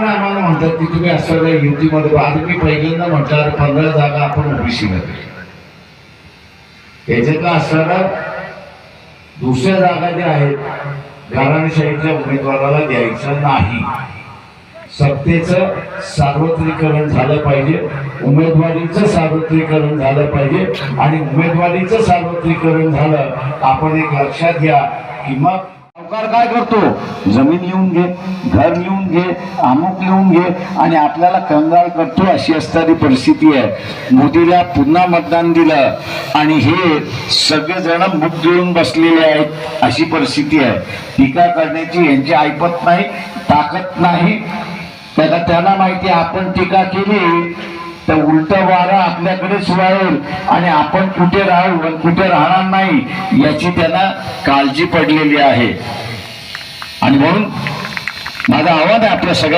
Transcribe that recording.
जण आम्हाला म्हणतात की तुम्ही असं युतीमध्ये आधी मी पहिल्यांदा म्हटलं पंधरा जागा आपण ओबीसी मध्ये याच्यातला असणारा दुसऱ्या जागा ज्या आहेत घराणेशाहीच्या उमेदवाराला द्यायचं नाही. सत्तेचं सार्वत्रिकरण झालं पाहिजे उमेदवारीचं सार्वत्रिकरण झालं पाहिजे आणि उमेदवारीचं सार्वत्रिकरण झालं आपण एक लक्षात घ्या की मग सावकार काय करतो? जमीन लिहून घे घर लिहून घे अमुक लिहून घे आणि आपल्याला कंगाल करतो अशी असणारी परिस्थिती आहे. मोदीला पुन्हा मतदान दिलं आणि हे सगळेजण मुख गिळून बसलेले आहेत अशी परिस्थिती आहे. टीका करण्याची यांची ऐपत नाही ताकद नाही. त्याला त्यांना माहिती आहे, आपण टीका केली तर उलट वारा आपल्याकडेच वाळेल आणि आपण कुठे राहू आणि कुठे राहणार नाही याची त्यांना काळजी पडलेली आहे. आणि म्हणून माझा आवाज आहे आपल्या सगळ्या